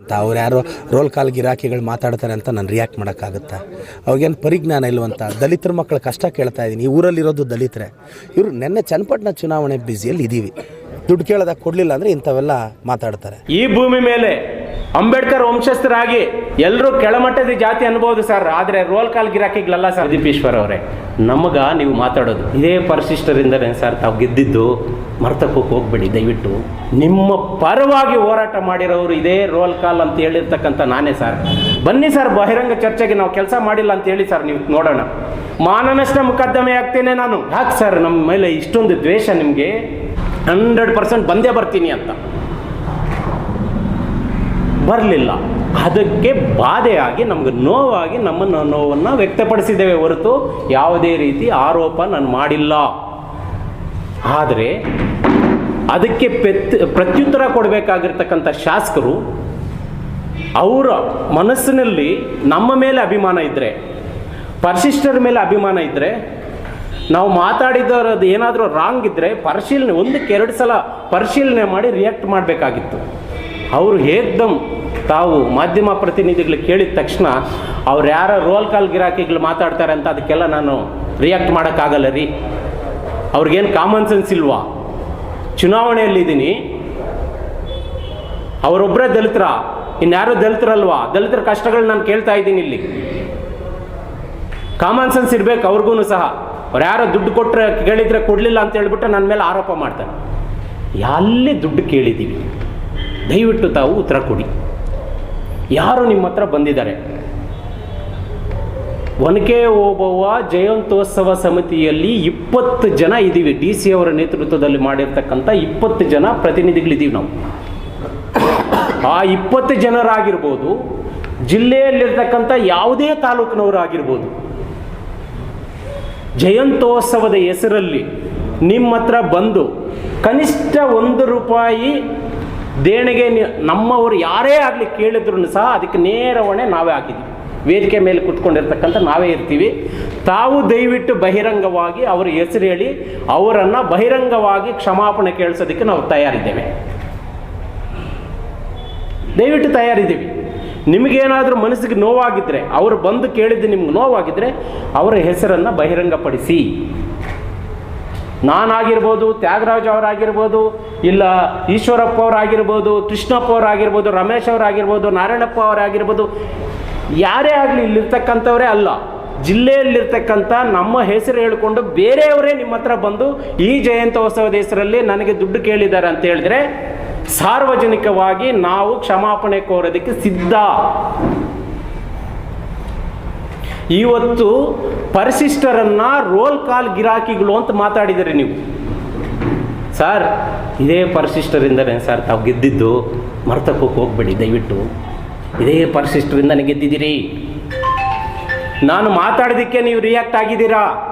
ಅಂತ ಅವ್ರು ಯಾರೋ ರೋಲ್ ಕಾಲ್ ಗಿರಾಕಿಗಳು ಮಾತಾಡ್ತಾರೆ ಅಂತ ನಾನು ರಿಯಾಕ್ಟ್ ಮಾಡೋಕ್ಕಾಗುತ್ತಾ? ಅವ್ರಿಗೇನು ಪರಿಜ್ಞಾನ ಇಲ್ಲವಂತ ದಲಿತರ ಮಕ್ಕಳ ಕಷ್ಟ ಕೇಳ್ತಾ ಇದ್ದೀನಿ ಈ ಊರಲ್ಲಿರೋದು ದಲಿತರೆ. ಇವರು ನೆನ್ನೆ ಚನ್ನಪಟ್ಟಣ ಚುನಾವಣೆ ಬ್ಯುಸಿಯಲ್ಲಿ ಇದ್ದೀವಿ ದುಡ್ಡು ಕೇಳೋದಾಗ ಕೊಡಲಿಲ್ಲ ಅಂದರೆ ಇಂಥವೆಲ್ಲ ಮಾತಾಡ್ತಾರೆ. ಈ ಭೂಮಿ ಮೇಲೆ ಅಂಬೇಡ್ಕರ್ ವಂಶಸ್ಥರಾಗಿ ಎಲ್ಲರೂ ಕೆಳಮಟ್ಟದ ಜಾತಿ ಅನ್ಬೋದು ಸರ್, ಆದರೆ ರೋಲ್ ಕಾಲ್ ಗಿರಾಕಿಗಳಲ್ಲ ಸರ್. ದೀಪೇಶ್ವರ್ ಅವರೇ, ನಮಗ ನೀವು ಮಾತಾಡೋದು. ಇದೇ ಪರಿಶಿಷ್ಟರಿಂದಲೇ ಸರ್, ತಾವು ಗೆದ್ದಿದ್ದು ಮರ್ತಕೋಕ್ ಹೋಗ್ಬೇಡಿ, ದಯವಿಟ್ಟು. ನಿಮ್ಮ ಪರವಾಗಿ ಹೋರಾಟ ಮಾಡಿರೋರು ಇದೇ ರೋಲ್ ಕಾಲ್ ಅಂತ ಹೇಳಿರ್ತಕ್ಕಂಥ ನಾನೇ ಸರ್. ಬನ್ನಿ ಸರ್, ಬಹಿರಂಗ ಚರ್ಚೆಗೆ ನಾವು ಕೆಲಸ ಮಾಡಿಲ್ಲ ಅಂತ ಹೇಳಿ ಸರ್, ನೀವು ನೋಡೋಣ. ಮಾನನಷ್ಟ ಮುಕದ್ದಮೆ ಆಗ್ತೇನೆ ನಾನು. ಯಾಕೆ ಸರ್ ನಮ್ಮ ಮೇಲೆ ಇಷ್ಟೊಂದು ದ್ವೇಷ ನಿಮಗೆ? ಹಂಡ್ರೆಡ್ ಪರ್ಸೆಂಟ್ ಬಂದೇ ಬರ್ತೀನಿ ಅಂತ. ಬರಲಿಲ್ಲ. ಅದಕ್ಕೆ ಬಾಧೆಯಾಗಿ ನಮ್ಗೆ ನೋವಾಗಿ ನಮ್ಮ ನೋವನ್ನು ವ್ಯಕ್ತಪಡಿಸಿದ್ದೇವೆ ಹೊರತು ಯಾವುದೇ ರೀತಿ ಆರೋಪ ನಾನು ಮಾಡಿಲ್ಲ. ಆದರೆ ಅದಕ್ಕೆ ಪೆತ್, ಪ್ರತ್ಯುತ್ತರ ಕೊಡಬೇಕಾಗಿರ್ತಕ್ಕಂಥ ಶಾಸಕರು ಅವರ ಮನಸ್ಸಿನಲ್ಲಿ ನಮ್ಮ ಮೇಲೆ ಅಭಿಮಾನ ಇದ್ದರೆ ಪರಿಶಿಷ್ಟರ ಮೇಲೆ ಅಭಿಮಾನ ಇದ್ದರೆ ನಾವು ಮಾತಾಡಿದವರದ್ದು ಏನಾದರೂ ರಾಂಗ್ ಇದ್ದರೆ ಪರಿಶೀಲನೆ, ಒಂದಕ್ಕೆ ಎರಡು ಸಲ ಪರಿಶೀಲನೆ ಮಾಡಿ ರಿಯಾಕ್ಟ್ ಮಾಡಬೇಕಾಗಿತ್ತು. ಅವರು ಏಕ್ದಮ್ ತಾವು ಮಾಧ್ಯಮ ಪ್ರತಿನಿಧಿಗಳು ಕೇಳಿದ ತಕ್ಷಣ ಅವ್ರು ಯಾರ ರೋಲ್ ಕಾಲ್ ಗಿರಾಕಿಗಳು ಮಾತಾಡ್ತಾರೆ ಅಂತ ಅದಕ್ಕೆಲ್ಲ ನಾನು ರಿಯಾಕ್ಟ್ ಮಾಡೋಕ್ಕಾಗಲ್ಲ ರೀ. ಅವ್ರಿಗೇನು ಕಾಮನ್ ಸೆನ್ಸ್ ಇಲ್ವಾ? ಚುನಾವಣೆಯಲ್ಲಿದ್ದೀನಿ. ಅವರೊಬ್ಬರೇ ದಲಿತರ. ಇನ್ಯಾರೋ ದಲಿತರಲ್ವಾ ದಲಿತರ ಕಷ್ಟಗಳು ನಾನು ಕೇಳ್ತಾ ಇದ್ದೀನಿ ಇಲ್ಲಿ. ಕಾಮನ್ ಸೆನ್ಸ್ ಇರಬೇಕು ಅವ್ರಿಗೂ ಸಹ. ಅವ್ರು ಯಾರೋ ದುಡ್ಡು ಕೊಟ್ಟರೆ ಕೇಳಿದರೆ ಕೊಡಲಿಲ್ಲ ಅಂತ ಹೇಳ್ಬಿಟ್ಟು ನನ್ನ ಮೇಲೆ ಆರೋಪ ಮಾಡ್ತಾರೆ. ಎಲ್ಲಿ ದುಡ್ಡು ಕೇಳಿದ್ದೀವಿ ದಯವಿಟ್ಟು ತಾವು ಉತ್ತರ ಕೊಡಿ. ಯಾರು ನಿಮ್ಮ ಹತ್ರ ಬಂದಿದ್ದಾರೆ? ಒನಕೆ ಓಬವ್ವ ಜಯಂತೋತ್ಸವ ಸಮಿತಿಯಲ್ಲಿ ಇಪ್ಪತ್ತು ಜನ ಇದ್ದೀವಿ. ಡಿ ಸಿ ಅವರ ನೇತೃತ್ವದಲ್ಲಿ ಮಾಡಿರ್ತಕ್ಕಂಥ ಇಪ್ಪತ್ತು ಜನ ಪ್ರತಿನಿಧಿಗಳಿದ್ದೀವಿ ನಾವು. ಆ ಇಪ್ಪತ್ತು ಜನರಾಗಿರ್ಬೋದು, ಜಿಲ್ಲೆಯಲ್ಲಿರ್ತಕ್ಕಂಥ ಯಾವುದೇ ತಾಲೂಕಿನವರಾಗಿರ್ಬೋದು ಜಯಂತ್ಯೋತ್ಸವದ ಹೆಸರಲ್ಲಿ ನಿಮ್ಮ ಹತ್ರ ಬಂದು ಕನಿಷ್ಠ ಒಂದು ರೂಪಾಯಿ ದೇಣಿಗೆ ನಮ್ಮವರು ಯಾರೇ ಆಗಲಿ ಕೇಳಿದ್ರು ಸಹ ಅದಕ್ಕೆ ನೇರ ಹೊಣೆ ನಾವೇ ಹಾಕಿದ್ವಿ. ವೇದಿಕೆ ಮೇಲೆ ಕುತ್ಕೊಂಡಿರ್ತಕ್ಕಂಥ ನಾವೇ ಇರ್ತೀವಿ. ತಾವು ದಯವಿಟ್ಟು ಬಹಿರಂಗವಾಗಿ ಅವರ ಹೆಸರು ಹೇಳಿ ಅವರನ್ನು ಬಹಿರಂಗವಾಗಿ ಕ್ಷಮಾಪಣೆ ಕೇಳಿಸೋದಕ್ಕೆ ನಾವು ತಯಾರಿದ್ದೇವೆ. ದಯವಿಟ್ಟು ತಯಾರಿದ್ದೀವಿ. ನಿಮಗೇನಾದರೂ ಮನಸ್ಸಿಗೆ ನೋವಾಗಿದ್ದರೆ ಅವರು ಬಂದು ಕೇಳಿದ್ದು ನಿಮ್ಗೆ ನೋವಾಗಿದ್ದರೆ ಅವರ ಹೆಸರನ್ನು ಬಹಿರಂಗಪಡಿಸಿ. ನಾನಾಗಿರ್ಬೋದು, ತ್ಯಾಗರಾಜ್ ಅವರಾಗಿರ್ಬೋದು, ಇಲ್ಲ ಈಶ್ವರಪ್ಪ ಅವರಾಗಿರ್ಬೋದು, ಕೃಷ್ಣಪ್ಪ ಅವರಾಗಿರ್ಬೋದು, ರಮೇಶ್ ಅವರಾಗಿರ್ಬೋದು, ನಾರಾಯಣಪ್ಪ ಅವರಾಗಿರ್ಬೋದು, ಯಾರೇ ಆಗಲಿ ಇಲ್ಲಿರ್ತಕ್ಕಂಥವರೇ ಅಲ್ಲ. ಜಿಲ್ಲೆಯಲ್ಲಿರ್ತಕ್ಕಂಥ ನಮ್ಮ ಹೆಸರು ಹೇಳಿಕೊಂಡು ಬೇರೆಯವರೇ ನಿಮ್ಮ ಹತ್ರ ಬಂದು ಈ ಜಯಂತೋತ್ಸವದ ಹೆಸರಲ್ಲಿ ನನಗೆ ದುಡ್ಡು ಕೇಳಿದ್ದಾರೆ ಅಂತ ಹೇಳಿದ್ರೆ ಸಾರ್ವಜನಿಕವಾಗಿ ನಾವು ಕ್ಷಮಾಪಣೆ ಕೋರೋದಕ್ಕೆ ಸಿದ್ಧ. ಇವತ್ತು ಪರಿಶಿಷ್ಟರನ್ನ ರೋಲ್ ಕಾಲ್ ಗಿರಾಕಿಗಳು ಅಂತ ಮಾತಾಡಿದರೆ ನೀವು. ಸರ್, ಇದೇ ಪರಿಶಿಷ್ಟರಿಂದನೇ ಸರ್ ತಾವು ಗೆದ್ದಿದ್ದು ಮರ್ತಕೋಕ್ ಹೋಗ್ಬೇಡಿ, ದಯವಿಟ್ಟು. ಇದೇ ಪರಿಶಿಷ್ಟರಿಂದನೇ ಗೆದ್ದಿದ್ದೀರಿ. ನಾನು ಮಾತಾಡೋದಕ್ಕೆ ನೀವು ರಿಯಾಕ್ಟ್ ಆಗಿದ್ದೀರಾ?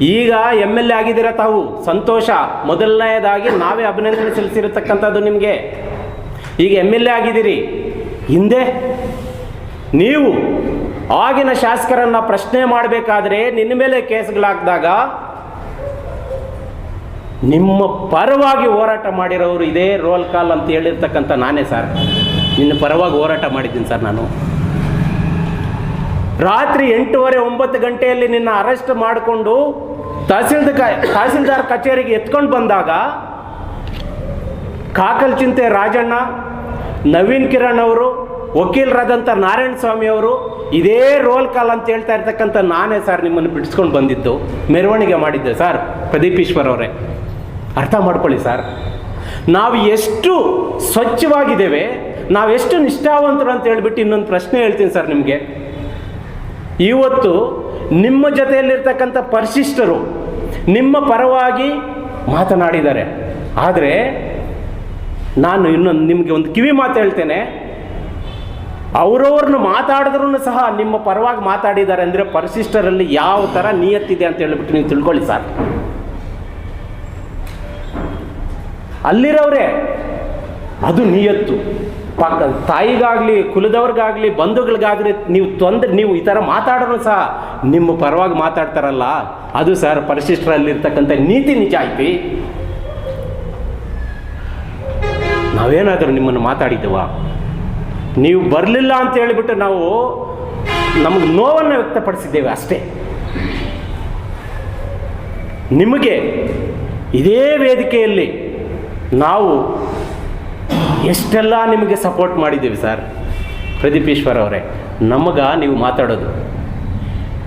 ಈಗ ಎಂ ಎಲ್ ಎ ಆಗಿದ್ದೀರಾ ತಾವು? ಸಂತೋಷ. ಮೊದಲನೆಯದಾಗಿ ನಾವೇ ಅಭಿನಂದನೆ ಸಲ್ಲಿಸಿರತಕ್ಕಂಥದ್ದು ನಿಮಗೆ. ಈಗ ಎಂ ಎಲ್ ಎ ಆಗಿದ್ದೀರಿ. ಹಿಂದೆ ನೀವು ಆಗಿನ ಶಾಸಕರನ್ನ ಪ್ರಶ್ನೆ ಮಾಡಬೇಕಾದ್ರೆ ನಿನ್ನ ಮೇಲೆ ಕೇಸ್ಗಳಾಗ್ದಾಗ ನಿಮ್ಮ ಪರವಾಗಿ ಹೋರಾಟ ಮಾಡಿರೋರು ಇದೇ ರೋಲ್ ಕಾಲ್ ಅಂತ ಹೇಳಿರ್ತಕ್ಕಂಥ ನಾನೇ ಸರ್. ನಿನ್ನ ಪರವಾಗಿ ಹೋರಾಟ ಮಾಡಿದ್ದೀನಿ ಸರ್ ನಾನು. ರಾತ್ರಿ ಎಂಟೂವರೆ ಒಂಬತ್ತು ಗಂಟೆಯಲ್ಲಿ ನಿನ್ನ ಅರೆಸ್ಟ್ ಮಾಡಿಕೊಂಡು ತಹಸೀಲ್ದಾರ್ ತಹಸೀಲ್ದಾರ್ ಕಚೇರಿಗೆ ಎತ್ಕೊಂಡು ಬಂದಾಗ ಕಾಕಲ್ ಚಿಂತೆ ರಾಜಣ್ಣ, ನವೀನ್ ಕಿರಣ್ ಅವರು, ವಕೀಲರಾದಂಥ ನಾರಾಯಣ ಸ್ವಾಮಿ ಅವರು ಇದೇ ರೋಲ್ ಕಾಲ್ ಅಂತ ಹೇಳ್ತಾ ಇರ್ತಕ್ಕಂಥ ನಾನೇ ಸರ್ ನಿಮ್ಮನ್ನು ಬಿಡಿಸ್ಕೊಂಡು ಬಂದಿದ್ದು, ಮೆರವಣಿಗೆ ಮಾಡಿದ್ದೆ. ಸರ್ ಪ್ರದೀಪ್ ಈಶ್ವರ್ ಅವರೇ, ಅರ್ಥ ಮಾಡ್ಕೊಳ್ಳಿ ಸರ್ ನಾವು ಎಷ್ಟು ಸ್ವಚ್ಛವಾಗಿದ್ದೇವೆ ನಾವೆಷ್ಟು ನಿಷ್ಠಾವಂತರು ಅಂತ ಹೇಳ್ಬಿಟ್ಟು ಇನ್ನೊಂದು ಪ್ರಶ್ನೆ ಹೇಳ್ತೀನಿ ಸರ್ ನಿಮಗೆ. ಇವತ್ತು ನಿಮ್ಮ ಜೊತೆಯಲ್ಲಿರ್ತಕ್ಕಂಥ ಪರಿಶಿಷ್ಟರು ನಿಮ್ಮ ಪರವಾಗಿ ಮಾತನಾಡಿದ್ದಾರೆ. ಆದರೆ ನಾನು ಇನ್ನೊಂದು ನಿಮಗೆ ಒಂದು ಕಿವಿ ಮಾತು ಹೇಳ್ತೇನೆ. ಅವರವ್ರನ್ನ ಮಾತಾಡಿದ್ರೂ ಸಹ ನಿಮ್ಮ ಪರವಾಗಿ ಮಾತಾಡಿದ್ದಾರೆ ಅಂದರೆ ಪರಿಶಿಷ್ಟರಲ್ಲಿ ಯಾವ ಥರ ನಿಯತ್ತಿದೆ ಅಂತ ಹೇಳಿಬಿಟ್ಟು ನೀವು ತಿಳ್ಕೊಳ್ಳಿ ಸರ್. ಅಲ್ಲಿರೋರೇ, ಅದು ನಿಯತ್ತು. ಪಕ್ಕ ತಾಯಿಗಾಗಲಿ, ಕುಲದವ್ರಿಗಾಗಲಿ, ಬಂಧುಗಳಿಗಾಗಲಿ ನೀವು ತೊಂದರೆ, ನೀವು ಈ ಥರ ಮಾತಾಡೋರು ಸಹ ನಿಮ್ಮ ಪರವಾಗಿ ಮಾತಾಡ್ತಾರಲ್ಲ, ಅದು ಸರ್ ಪರಿಶಿಷ್ಟರಲ್ಲಿರ್ತಕ್ಕಂಥ ನೀತಿ ನಿಜ ಐತಿ ನಾವೇನಾದರೂ ನಿಮ್ಮನ್ನು ಮಾತಾಡಿದ್ದೇವಾ? ನೀವು ಬರಲಿಲ್ಲ ಅಂತ ಹೇಳಿಬಿಟ್ಟು ನಾವು ನಮಗೆ ನೋವನ್ನು ವ್ಯಕ್ತಪಡಿಸಿದ್ದೇವೆ ಅಷ್ಟೇ. ನಿಮಗೆ ಇದೇ ವೇದಿಕೆಯಲ್ಲಿ ನಾವು ಎಷ್ಟೆಲ್ಲ ನಿಮಗೆ ಸಪೋರ್ಟ್ ಮಾಡಿದ್ದೀವಿ ಸರ್ ಪ್ರದೀಪೀಶ್ವರ್ ಅವರೇ, ನಮಗ ನೀವು ಮಾತಾಡೋದು.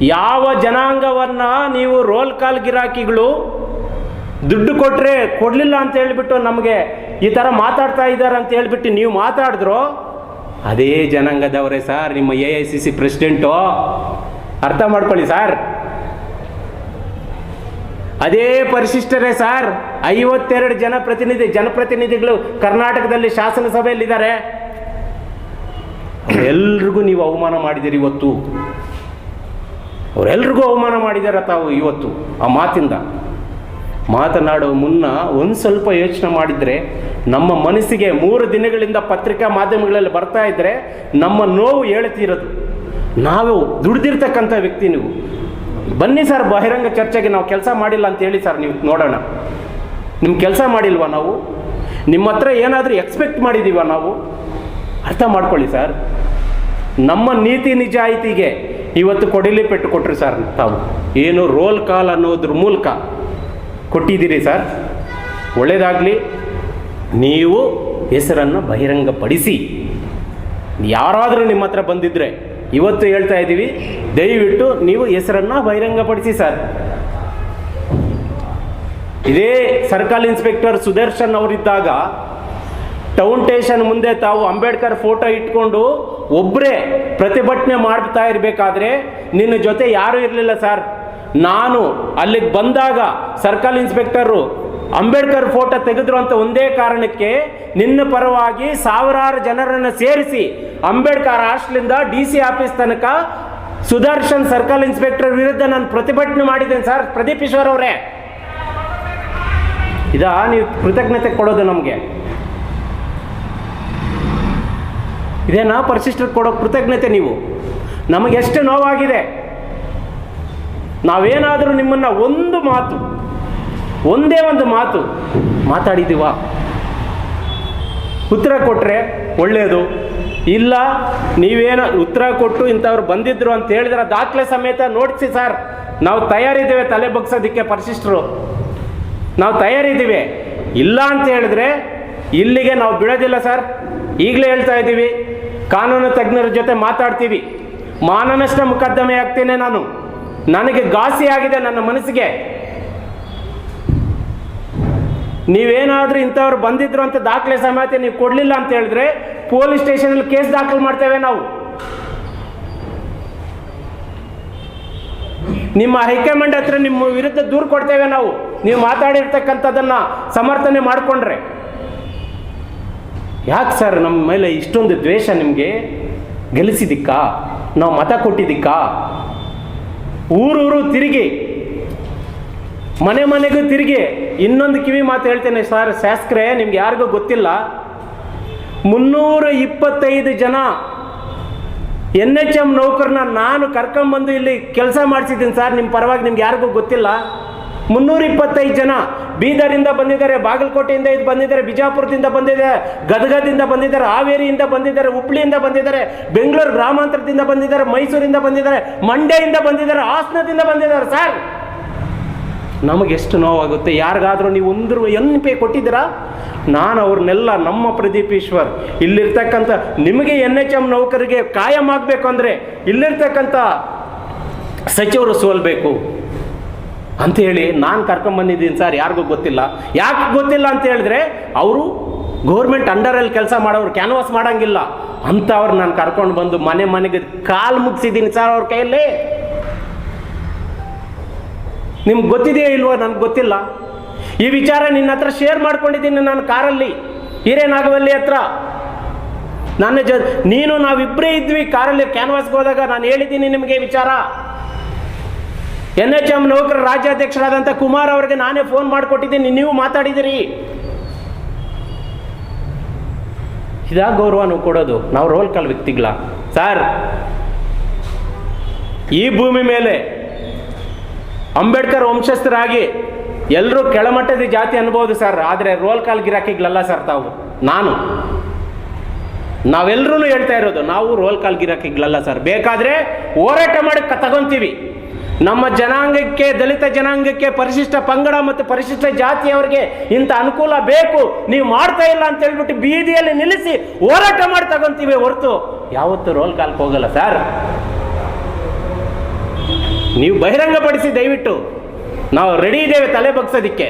ಯಾವ ಜನಾಂಗವನ್ನು ನೀವು ರೋಲ್ ಕಾಲ್ ಗಿರಾಕಿಗಳು ದುಡ್ಡು ಕೊಟ್ಟರೆ ಕೊಡಲಿಲ್ಲ ಅಂತ ಹೇಳಿಬಿಟ್ಟು ನಮಗೆ ಈ ಥರ ಮಾತಾಡ್ತಾ ಇದ್ದಾರೆ ಅಂತ ಹೇಳಿಬಿಟ್ಟು ನೀವು ಮಾತಾಡಿದ್ರೋ ಅದೇ ಜನಾಂಗದವರೇ ಸರ್, ನಿಮ್ಮ A I C C president? ಅರ್ಥ ಮಾಡ್ಕೊಳ್ಳಿ ಸರ್. ಅದೇ ಪರಿಶಿಷ್ಟರೇ ಸರ್, ಐವತ್ತೆರಡು ಜನ ಪ್ರತಿನಿಧಿ ಜನಪ್ರತಿನಿಧಿಗಳು ಕರ್ನಾಟಕದಲ್ಲಿ ಶಾಸನಸಭೆಯಲ್ಲಿದ್ದಾರೆ. ಎಲ್ರಿಗೂ ನೀವು ಅವಮಾನ ಮಾಡಿದಿರಿ ಇವತ್ತು. ಅವರೆಲ್ರಿಗೂ ಅವಮಾನ ಮಾಡಿದಾರ ತಾವು ಇವತ್ತು, ಆ ಮಾತಿಂದ. ಮಾತನಾಡುವ ಮುನ್ನ ಒಂದು ಸ್ವಲ್ಪ ಯೋಚನೆ ಮಾಡಿದರೆ, ನಮ್ಮ ಮನಸ್ಸಿಗೆ ಮೂರು ದಿನಗಳಿಂದ ಪತ್ರಿಕಾ ಮಾಧ್ಯಮಗಳಲ್ಲಿ ಬರ್ತಾ ಇದ್ದರೆ ನಮ್ಮ ನೋವು ಹೇಳ್ತಿರೋದು ನಾವು ದುಡ್ದಿರ್ತಕ್ಕಂಥ ವ್ಯಕ್ತಿ ನೀವು. ಬನ್ನಿ ಸರ್, ಬಹಿರಂಗ ಚರ್ಚೆಗೆ ನಾವು ಕೆಲಸ ಮಾಡಿಲ್ಲ ಅಂತ ಹೇಳಿ ಸರ್, ನೀವು ನೋಡೋಣ. ನಿಮ್ಮ ಕೆಲಸ ಮಾಡಿಲ್ವಾ ನಾವು? ನಿಮ್ಮ ಹತ್ರ ಏನಾದರೂ ಎಕ್ಸ್ಪೆಕ್ಟ್ ಮಾಡಿದ್ದೀವ ನಾವು? ಅರ್ಥ ಮಾಡ್ಕೊಳ್ಳಿ ಸರ್. ನಮ್ಮ ನೀತಿ ನಿಜಾಯಿತಿಗೆ ಇವತ್ತು ಕೊಡಿಲಿ ಪೆಟ್ಟು ಕೊಟ್ರಿ ಸರ್ ತಾವು. ಏನು ರೋಲ್ ಕಾಲ್ ಅನ್ನೋದ್ರ ಮೂಲಕ. ಕೊಟ್ಟಿದ್ದೀರಿ ಸರ್. ಒಳ್ಳೆಯದಾಗಲಿ ನೀವು ಹೆಸರನ್ನು ಬಹಿರಂಗಪಡಿಸಿ. ಯಾರಾದರೂ ನಿಮ್ಮ ಹತ್ರ ಬಂದಿದ್ದರೆ ಇವತ್ತು ಹೇಳ್ತಾ ಇದ್ದೀವಿ. ದಯವಿಟ್ಟು ನೀವು ಹೆಸರನ್ನು ಬಹಿರಂಗಪಡಿಸಿ ಸರ್. ಇದೇ ಸರ್ಕಲ್ ಇನ್ಸ್ಪೆಕ್ಟರ್ ಸುದರ್ಶನ್ ಅವರಿದ್ದಾಗ ಟೌನ್ ಟೇಷನ್ ಮುಂದೆ ತಾವು ಅಂಬೇಡ್ಕರ್ ಫೋಟೋ ಇಟ್ಕೊಂಡು ಒಬ್ಬರೇ ಪ್ರತಿಭಟನೆ ಮಾಡ್ತಾ ಇರಬೇಕಾದ್ರೆ ನಿನ್ನ ಜೊತೆ ಯಾರೂ ಇರಲಿಲ್ಲ ಸರ್. ನಾನು ಅಲ್ಲಿಗೆ ಬಂದಾಗ ಸರ್ಕಲ್ ಇನ್ಸ್ಪೆಕ್ಟರು ಅಂಬೇಡ್ಕರ್ ಫೋಟೋ ತೆಗೆದ್ರು ಅಂತ ಒಂದೇ ಕಾರಣಕ್ಕೆ ನಿನ್ನ ಪರವಾಗಿ ಸಾವಿರಾರು ಜನರನ್ನು ಸೇರಿಸಿ ಅಂಬೇಡ್ಕರ್ ಹಾಸ್ಟ್ಲಿಂದ ಡಿ ಸಿ ಆಫೀಸ್ ತನಕ ಸುದರ್ಶನ್ ಸರ್ಕಲ್ ಇನ್ಸ್ಪೆಕ್ಟರ್ ವಿರುದ್ಧ ನಾನು ಪ್ರತಿಭಟನೆ ಮಾಡಿದ್ದೇನೆ ಸರ್. ಪ್ರದೀಪ್ ಈಶ್ವರ್ ಅವರೇ. ಇದಾ, ನೀವು ಕೃತಜ್ಞತೆ ಕೊಡೋದು ನಮಗೆ. ಇದೇನಾ, ಪರಿಶಿಷ್ಟರು ಕೊಡೋ ಕೃತಜ್ಞತೆ ನೀವು? ನಮಗೆಷ್ಟು ನೋವಾಗಿದೆ. ನಾವೇನಾದರೂ ನಿಮ್ಮನ್ನು ಒಂದು ಮಾತು, ಒಂದೇ ಒಂದು ಮಾತು ಮಾತಾಡಿದ್ದೀವ? ಉತ್ತರ ಕೊಟ್ಟರೆ ಒಳ್ಳೆಯದು ಇಲ್ಲ, ನೀವೇನ ಉತ್ತರ ಕೊಟ್ಟು ಇಂಥವ್ರು ಬಂದಿದ್ರು ಅಂತ ಹೇಳಿದ್ರೆ ದಾಖಲೆ ಸಮೇತ ನೋಡಿಸಿ ಸರ್. ನಾವು ತಯಾರಿದ್ದೇವೆ ತಲೆ ಬಗ್ಸೋದಕ್ಕೆ ಪರಿಶಿಷ್ಟರು. ನಾವು ತಯಾರಿದ್ದೀವಿ. ಇಲ್ಲ ಅಂತ ಹೇಳಿದ್ರೆ ಇಲ್ಲಿಗೆ ನಾವು ಬಿಡೋದಿಲ್ಲ ಸರ್. ಈಗಲೇ ಹೇಳ್ತಾ ಇದ್ದೀವಿ, ಕಾನೂನು ತಜ್ಞರ ಜೊತೆ ಮಾತಾಡ್ತೀವಿ. ಮಾನನಷ್ಟ ಮೊಕದ್ದಮೆ ಆಗ್ತೇನೆ ನಾನು. ನನಗೆ ಘಾಸಿಯಾಗಿದೆ ನನ್ನ ಮನಸ್ಸಿಗೆ. ನೀವೇನಾದರೂ ಇಂಥವ್ರು ಬಂದಿದ್ರು ಅಂತ ದಾಖಲೆ ಸಮೇತ ನೀವು ಕೊಡಲಿಲ್ಲ ಅಂತ ಹೇಳಿದ್ರೆ ಪೊಲೀಸ್ ಸ್ಟೇಷನಲ್ಲಿ ಕೇಸ್ ದಾಖಲು ಮಾಡ್ತೇವೆ ನಾವು. ನಿಮ್ಮ ಹೈಕಮಾಂಡ್ ಹತ್ರ ನಿಮ್ಮ ವಿರುದ್ಧ ದೂರು ಕೊಡ್ತೇವೆ ನಾವು. ನೀವು ಮಾತಾಡಿರ್ತಕ್ಕಂಥದ್ದನ್ನು ಸಮರ್ಥನೆ ಮಾಡಿಕೊಂಡ್ರೆ. ಯಾಕೆ ಸರ್ ನಮ್ಮ ಮೇಲೆ ಇಷ್ಟೊಂದು ದ್ವೇಷ ನಿಮಗೆ? ಗೆಲ್ಲಿಸಿದಿಕ್ಕಾ? ನಾವು ಮತ ಕೊಟ್ಟಿದ್ದಕ್ಕಾ ಊರೂರು ತಿರುಗಿ, ಮನೆ ಮನೆಗೂ ತಿರುಗಿ, ಇನ್ನೊಂದು ಕಿವಿ ಮಾತು ಹೇಳ್ತೇನೆ ಸರ್ ಶಾಸ್ತ್ರೆ ನಿಮ್ಗೆ ಯಾರಿಗೂ ಗೊತ್ತಿಲ್ಲ ಮುನ್ನೂರ ಇಪ್ಪತ್ತೈದು ಜನ ಎನ್ ಎಚ್ ಎಂ ನೌಕರನ್ನ ನಾನು ಕರ್ಕೊಂಬಂದು ಇಲ್ಲಿ ಕೆಲಸ ಮಾಡಿಸಿದ್ದೀನಿ ಸರ್ ನಿಮ್ಮ ಪರವಾಗಿ ನಿಮ್ಗೆ ಯಾರಿಗೂ ಗೊತ್ತಿಲ್ಲ. ಮುನ್ನೂರ ಇಪ್ಪತ್ತೈದು ಜನ ಬೀದರಿಂದ ಬಂದಿದ್ದಾರೆ, ಬಾಗಲಕೋಟೆಯಿಂದ ಇದು ಬಂದಿದ್ದಾರೆ, ಬಿಜಾಪುರದಿಂದ ಬಂದಿದ್ದಾರೆ ಗದಗದಿಂದ ಬಂದಿದ್ದಾರೆ, ಹಾವೇರಿಯಿಂದ ಬಂದಿದ್ದಾರೆ, ಹುಬ್ಳಿಯಿಂದ ಬಂದಿದ್ದಾರೆ, ಬೆಂಗಳೂರು ಗ್ರಾಮಾಂತರದಿಂದ ಬಂದಿದ್ದಾರೆ, ಮೈಸೂರಿಂದ ಬಂದಿದ್ದಾರೆ, ಮಂಡ್ಯದಿಂದ ಬಂದಿದ್ದಾರೆ, ಹಾಸನದಿಂದ ಬಂದಿದ್ದಾರೆ ಸರ್. ನಮಗೆಷ್ಟು ನೋವಾಗುತ್ತೆ? ಯಾರಿಗಾದರೂ ನೀವು ಒಂದು ಎನ್ ಪೇ ಕೊಟ್ಟಿದ್ದೀರಾ? ನಾನು ಅವ್ರನ್ನೆಲ್ಲ ನಮ್ಮ ಪ್ರದೀಪ್ ಈಶ್ವರ್, ಇಲ್ಲಿರ್ತಕ್ಕಂಥ ನಿಮಗೆ ಎನ್ ಎಚ್ ಎಂ ನೌಕರಿಗೆ ಕಾಯಂ ಆಗಬೇಕು ಅಂದರೆ ಇಲ್ಲಿರ್ತಕ್ಕಂಥ ಸಚಿವರು ಸೋಲ್ಬೇಕು. ಅಂಥೇಳಿ ನಾನು ಕರ್ಕೊಂಬಂದಿದ್ದೀನಿ ಸರ್, ಯಾರಿಗೂ ಗೊತ್ತಿಲ್ಲ. ಯಾಕೆ ಗೊತ್ತಿಲ್ಲ ಅಂತ ಹೇಳಿದ್ರೆ, ಅವರು ಗೌರ್ಮೆಂಟ್ ಅಂಡರಲ್ಲಿ ಕೆಲಸ ಮಾಡೋರು ಕ್ಯಾನ್ವಾಸ್ ಮಾಡೋಂಗಿಲ್ಲ ಅಂಥವ್ರು ನಾನು ಕರ್ಕೊಂಡು ಬಂದು ಮನೆ ಮನೆಗೆ ಕಾಲು ಮುಗಿಸಿದ್ದೀನಿ ಸರ್ ಅವ್ರ ಕೈಯಲ್ಲಿ. ನಿಮ್ಗೆ ಗೊತ್ತಿದೆಯೋ ಇಲ್ವೋ ನನಗೆ ಗೊತ್ತಿಲ್ಲ. ಈ ವಿಚಾರ ನಿನ್ನ ಹತ್ರ ಶೇರ್ ಮಾಡ್ಕೊಂಡಿದ್ದೀನಿ ನಾನು ಕಾರಲ್ಲಿ, ಹಿರೇನಾಗವಲ್ಲಿ ಹತ್ರ. ನನ್ನ ಜ, ನೀನು ನಾವಿಬ್ಬರೇ ಇದ್ವಿ ಕಾರಲ್ಲಿ ಕ್ಯಾನ್ವಾಸ್ಗೆ ಹೋದಾಗ ನಾನು ಹೇಳಿದ್ದೀನಿ ನಿಮಗೆ ವಿಚಾರ. ಎನ್ ಎಚ್ ಎಂ ನೌಕರ ರಾಜ್ಯಾಧ್ಯಕ್ಷರಾದಂಥ ಕುಮಾರ್ ಅವರಿಗೆ ನಾನೇ ಫೋನ್ ಮಾಡಿಕೊಟ್ಟಿದ್ದೀನಿ. ನೀವು ಮಾತಾಡಿದಿರಿ. ಇದಾ ಗೌರವ ನಾವು ಕೊಡೋದು. ನಾವು ರೋಲ್ ಕಾಲ್ ವ್ಯಕ್ತಿಗಳ ಸರ್, ಈ ಭೂಮಿ ಮೇಲೆ ಅಂಬೇಡ್ಕರ್ ವಂಶಸ್ಥರಾಗಿ ಎಲ್ಲರೂ ಕೆಳಮಟ್ಟದ ಜಾತಿ ಅನ್ಬೋದು ಸರ್. ಆದರೆ ರೋಲ್ ಕಾಲ್ ಗಿರಾಕಿಗಳಲ್ಲ ಸರ್ ತಾವು. ನಾನು. ನಾವೆಲ್ಲರೂ ಹೇಳ್ತಾ ಇರೋದು, ನಾವು ರೋಲ್ ಕಾಲ್ ಗಿರಾಕಿಗಳಲ್ಲ ಸರ್. ಬೇಕಾದರೆ ಹೋರಾಟ ಮಾಡಿ ತಗೊಂತೀವಿ. ನಮ್ಮ ಜನಾಂಗಕ್ಕೆ, ದಲಿತ ಜನಾಂಗಕ್ಕೆ ಪರಿಶಿಷ್ಟ ಪಂಗಡ ಮತ್ತು ಪರಿಶಿಷ್ಟ ಜಾತಿಯವರಿಗೆ ಇಂಥ ಅನುಕೂಲ ಬೇಕು. ನೀವು ಮಾಡ್ತಾ ಇಲ್ಲ ಅಂತ ಹೇಳ್ಬಿಟ್ಟು ಬೀದಿಯಲ್ಲಿ ನಿಲ್ಲಿಸಿ ಹೋರಾಟ ಮಾಡಿ ತಗೊಂತೀವಿ ಹೊರತು. ಯಾವತ್ತೂ ರೋಲ್ ಕಾಲಕ್ಕೆ ಹೋಗಲ್ಲ ಸರ್. ನೀವು ಬಹಿರಂಗಪಡಿಸಿ ದಯವಿಟ್ಟು ನಾವು ರೆಡಿ ಇದ್ದೇವೆ ತಲೆ ಬಗ್ಸೋದಿಕ್ಕೆ.